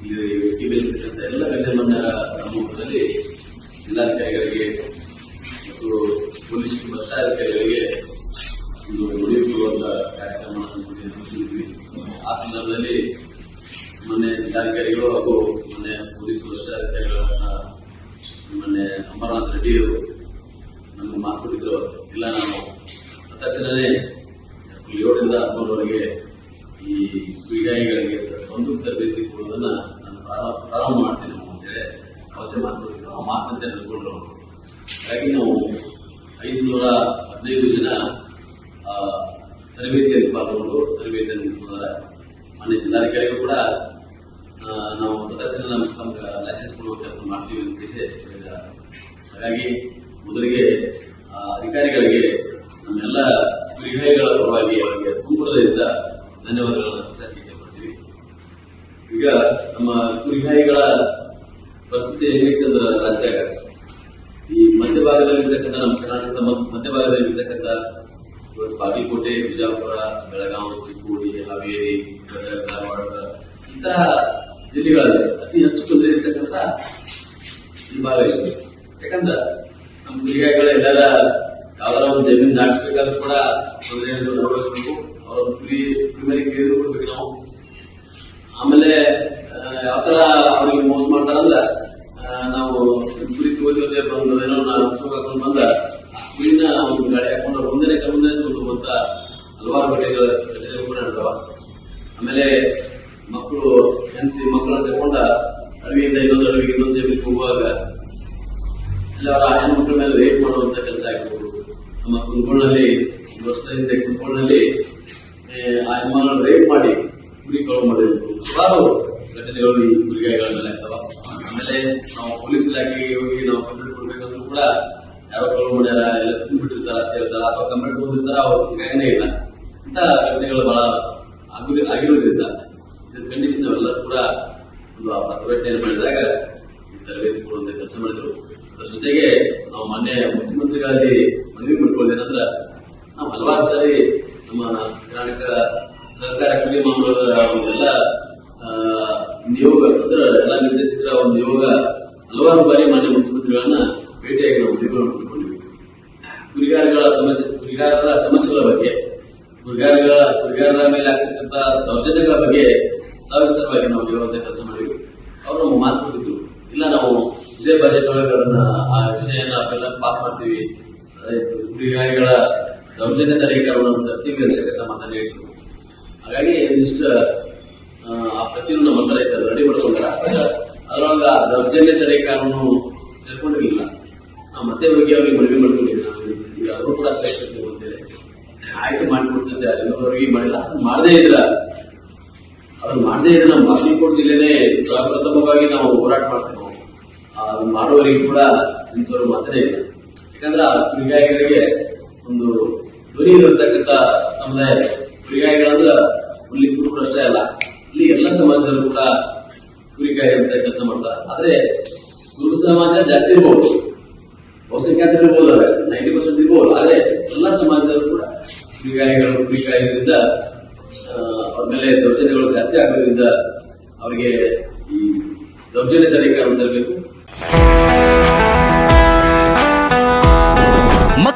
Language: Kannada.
ಈ ವ್ಯಕ್ತಿಗಳಿರ್ತಕ್ಕಂಥ ಎಲ್ಲ ಗಣ್ಯಮಾನ್ಯರ ಸಮ್ಮುಖದಲ್ಲಿ ಜಿಲ್ಲಾಧಿಕಾರಿಗಳಿಗೆ ಮತ್ತು ಪೊಲೀಸ್ ಭ್ರಷ್ಟಾಧಿಕಾರಿಗಳಿಗೆ ಒಂದು ನುಡಿಪೂರ್ವಕ ಕಾರ್ಯಕ್ರಮ ಆ ಸಂದರ್ಭದಲ್ಲಿ ಮೊನ್ನೆ ಜಿಲ್ಲಾಧಿಕಾರಿಗಳು ಹಾಗೂ ಮೊನ್ನೆ ಪೊಲೀಸ್ ವರಿಷ್ಠಾಧಿಕಾರಿಗಳನ್ನ ಮೊನ್ನೆ ಅಮರನಾಥ್ ರೆಡ್ಡಿಯವರು ನಮಗೆ ಮಾತು ಕೊಟ್ಟಿದ್ರು. ಇಲ್ಲ, ನಾವು ತಕ್ಷಣವೇ ಏಳರಿಂದ ಕ್ರೀಡಾಯಿಗಳಿಗೆ ಒಂದು ತರಬೇತಿ ಕೊಡುವುದನ್ನ ನಾನು ಪ್ರಾರಂಭ ಮಾಡ್ತೀನಿ ಅಂತೇಳಿ ಅವತ್ತೇ ಮಾತು ಕೊಟ್ಟಿದ್ರು ಆ ಮಾತಂತೆ ನಡೆದುಕೊಂಡ್ರು ಹಾಗಾಗಿ ನಾವು ಐದುನೂರ ಹದಿನೈದು ಜನ ತರಬೇತಿಯಲ್ಲಿ ಪಾಲ್ಗೊಂಡು ತರಬೇತಿಯನ್ನು ಮುಗಿಸಿದ್ದಾರೆ ಮಾನ್ಯ ಜಿಲ್ಲಾಧಿಕಾರಿಗಳು ಕೂಡ ನಾವು ಪ್ರದರ್ಶನ ನಮಸ್ಕಾರ ಲೈಸೆನ್ಸ್ ಕೊಡುವ ಕೆಲಸ ಮಾಡ್ತೀವಿ ಅಂತ ಹೇಳಿದ್ದಾರೆ ಹಾಗಾಗಿ ಮೊದಲಿಗೆ ಅಧಿಕಾರಿಗಳಿಗೆ ನಮ್ಮೆಲ್ಲ ವಿರಿಹಾಯಿಗಳ ಪರವಾಗಿ ಅವರಿಗೆ ತುಂಬುವುದರಿಂದ ಧನ್ಯವಾದಗಳನ್ನು ಈಗ ನಮ್ಮ ಕುರಿಗಾಯಿಗಳ ಪರಿಸ್ಥಿತಿ ಹೇಗಿತ್ತು ಅಂದ್ರೆ ರಾಜ್ಯದಾಗ ಈ ಮಧ್ಯಭಾಗದಲ್ಲಿ ಇರ್ತಕ್ಕಂಥ ನಮ್ಮ ಕರ್ನಾಟಕದ ಮಧ್ಯ- ಮಧ್ಯಭಾಗದಲ್ಲಿ ಇರ್ತಕ್ಕಂಥ ಬಾಗಲಕೋಟೆ, ಬಿಜಾಪುರ, ಬೆಳಗಾವಿ, ಚಿಕ್ಕೋಡಿ, ಹಾವೇರಿ, ಗದಗ, ಧಾರವಾಡ, ಇಂತಹ ಜಿಲ್ಲೆಗಳಲ್ಲಿ ಅತಿ ಹೆಚ್ಚು ತೊಂದರೆ ಇರ್ತಕ್ಕಂಥ ಭಾಗ ಇದೆ ಯಾಕಂದ್ರೆ ನಮ್ಮ ಕುರಿಗಾಯಿಗಳ ಎಲ್ಲರ ಯಾವ್ದಾರ ಒಂದು ಜಮೀನು ನಾಟಿಸ್ಬೇಕಾದ್ರೂ ಕೂಡ ತೊಂದರೆ ಅನುಭವಿಸ್ಬೇಕು. ಅವರ ಕುರಿ, ಕುರಿಮರಿ ಕೇಳಿದ್ರು ಕೊಡ್ಬೇಕು ನಾವು. ಆಮೇಲೆ ಯಾವ ತರ ಅವ್ರಿಗೆ ಮೋಸ ಮಾಡ್ತಾರಂದ್ರ ನಾವು ಕುರಿ ತಗೋತೀವಿ ಬಂದು ಏನೋ ನಾವು ಹಾಕೊಂಡು ಬಂದ ಕುರಿನ ಒಂದು ಗಾಡಿ ಹಾಕೊಂಡು ಮುಂದೆ ಮುಂದೆ ತಗೊಂಡು ಹಲವಾರು ಘಟನೆಗಳ ಘಟನೆಗಳು ಕೂಡ ನಡೆದವ ಆಮೇಲೆ ಮಕ್ಕಳು, ಹೆಂಡತಿ ಮಕ್ಕಳನ್ನ ತಗೊಂಡ ಅಡವಿಯಿಂದ ಇನ್ನೊಂದು ಅಡವಿಗೆ ಇನ್ನೊಂದು ಜಮೀನಿಗೆ ಹೋಗುವಾಗ ಅಲ್ಲಿ ಅವರ ಹೆಣ್ಮಕ್ಳ ಮೇಲೆ ರೇಟ್ ಮಾಡುವಂತ ಕೆಲಸ ಆಗಿರ್ಬೋದು ನಮ್ಮ ಕುಂದಗೋಳಲ್ಲಿ ಒಂದು ವರ್ಷದಿಂದ ಕುಂದಗೋಳಲ್ಲಿ ಆ ಹೆಣ್ಮಗಳನ್ನ ರೇಟ್ ಮಾಡಿ ಕುರಿ ಕಳು ಮಾಡಿರ್ಬೋದು ಸುಮಾರು ಘಟನೆಗಳು ಈ ಗುರಿಗಾಯಿಗಳ ಮೇಲೆ ಆಗ್ತಾವ. ಆಮೇಲೆ ನಾವು ಪೊಲೀಸ್ ಇಲಾಖೆಗೆ ಹೋಗಿ ನಾವು ಕಂಪ್ಲೇಂಟ್ ಕೊಡ್ಬೇಕಂದ್ರೂ ಕೂಡ ಯಾರೋ ಕಳು ಮಾಡ್ಯಾರ ಎಲ್ಲ ತುಂಬಿಟ್ಟಿರ್ತಾರ ಅಂತ ಹೇಳ್ತಾರ ಅಥವಾ ಕಂಪ್ಲೇಂಟ್ ಬಂದಿರ್ತಾರ ಅವ್ರು ಸಿಗಾಯನೇ ಇಲ್ಲ. ಇಂಥ ಘಟನೆಗಳು ಬಹಳ ಆಗುದಿ ಆಗಿರೋದ್ರಿಂದ ಇದನ್ನು ಖಂಡಿಸಿ ನಾವೆಲ್ಲರೂ ಕೂಡ ಒಂದು ಆ ಪ್ರತಿಭಟನೆಯನ್ನು ಮಾಡಿದಾಗ ಈ ತರಬೇತಿ ಕೊಡುವಂತ ಕೆಲಸ ಮಾಡಿದ್ರು. ಅದರ ಜೊತೆಗೆ ನಾವು ಮಾನ್ಯ ಮುಖ್ಯಮಂತ್ರಿಗಳಲ್ಲಿ ಮನವಿ ಮಾಡ್ಕೊಳ್ಳೋದೇನಂದ್ರ ನಾವು ಹಲವಾರು ಸಾರಿ ನಮ್ಮ ಕರ್ನಾಟಕ ಸಹಕಾರ ಕುಲಿ ಮಾಮೂಲದ ಒಂದೆಲ್ಲ ಆ, ನಿಯೋಗ ಅಂದ್ರೆ ಎಲ್ಲ ನಿರ್ದೇಶಕರ ಒಂದು ನಿಯೋಗ ಹಲವಾರು ಬಾರಿ ಮಾನ್ಯ ಮುಖ್ಯಮಂತ್ರಿಗಳನ್ನ ಭೇಟಿಯಾಗಿ ನಾವು ಮಾಡಿಕೊಂಡಿವಿ ಕುರಿಗಾರಗಳ ಸಮಸ್ಯೆ ಕುರಿಗಾರರ ಸಮಸ್ಯೆಗಳ ಬಗ್ಗೆ ಕುರಿಗಾರಗಳ ಕುರಿಗಾರರ ಮೇಲೆ ಆಗ್ತಕ್ಕಂಥ ದೌರ್ಜನ್ಯಗಳ ಬಗ್ಗೆ ಸವಿಸ್ತರವಾಗಿ ನಾವು ಹೇಳುವಂತ ಕೆಲಸ ಮಾಡಿದ್ವಿ. ಅವರು ನಮ್ಗೆ ಮಾತು ಇಲ್ಲ ನಾವು ಇದೇ ಬಜೆಟ್ ಒಳಗೆ ಅದನ್ನ ಆ ವಿಷಯನ ಅವೆಲ್ಲ ಪಾಸ್ ಮಾಡ್ತೀವಿ. ಕುರಿಗಾರಿಗಳ ದೌರ್ಜನ್ಯ ತಡೆಗೆ ಕಾರಣವನ್ನು ತರ್ತೀವಿ ಅನ್ಸಕ್ಕಂತ ಮಾತನ್ನ ಹೇಳಿದ್ರು. ಹಾಗಾಗಿ ಒಂದಿಷ್ಟು ಆ, ಪ್ರತಿಯೊಂದು ನಮ್ಮ ಹತ್ರ ಇತ್ತು ರೆಡಿ ಅದ್ರೊಳಗ ದೌರ್ಜನ್ಯ ತಡೆ ಕಾನೂನು ನಾವು ಮತ್ತೆ ಹೋಗಿ ಅವ್ರಿಗೆ ಮನವಿ ಮಾಡ್ಕೊಂಡಿದ್ದೀವಿ ಅವರು ಕೂಡ ಸೇರ್ಕೊಳ್ತೀವಿ ಬಂದಿದೆ ಆಯ್ತು ಮಾಡಿಕೊಡ್ತಂತೆ. ಅದನ್ನವರಿಗೆ ಮಾಡಿಲ್ಲ. ಮಾಡದೇ ಇದ್ರ ಅದನ್ನ ಮಾಡದೇ ಇದ್ರೆ ನಮ್ಮ ಬಾಗಲಕೋಟೆ ಜಿಲ್ಲೆನೇ ಪ್ರಥಮವಾಗಿ ನಾವು ಹೋರಾಟ ಮಾಡ್ತೇವೆ. ಅದನ್ನ ಮಾಡುವವರಿಗೆ ಕೂಡ ಇಂಥವ್ರು ಮಾತನೇ ಇಲ್ಲ. ಯಾಕಂದ್ರೆ ಕುರಿಗಾಯಿಗಳಿಗೆ ಒಂದು ಧ್ವನಿ ಇರತಕ್ಕಂತ ಸಮುದಾಯ ಕುರಿಗಾಯಿಗಳಂದ್ರ ಇಲ್ಲಿ ಕುರುಬರು ಅಷ್ಟೇ ಅಲ್ಲ. ಇಲ್ಲಿ ಎಲ್ಲ ಸಮಾಜದಲ್ಲೂ ಕೂಡ ಕುರಿಗಾಯಿ ಅಂತ ಕೆಲಸ ಮಾಡ್ತಾರೆ. ಆದ್ರೆ ಗುರು ಸಮಾಜ ಜಾಸ್ತಿ ಇರ್ಬೋದು. ಬಹುಸಂಖ್ಯಾತರು ಇರ್ಬೋದು ನೈಂಟಿ ಪರ್ಸೆಂಟ್ ಇರ್ಬೋದು. ಆದ್ರೆ ಎಲ್ಲ ಸಮಾಜದಲ್ಲೂ ಕೂಡ ಕುರಿಗಾಯಿಗಳು ಕುರಿಕಾಯಿಗಳಿಂದ ಅವ್ರ ಮೇಲೆ ದೌರ್ಜನ್ಯಗಳು ಜಾಸ್ತಿ ಆಗೋದ್ರಿಂದ ಅವರಿಗೆ ಈ ದೌರ್ಜನ್ಯ ತಡೆ ಕಾನೂನು ತರಬೇಕು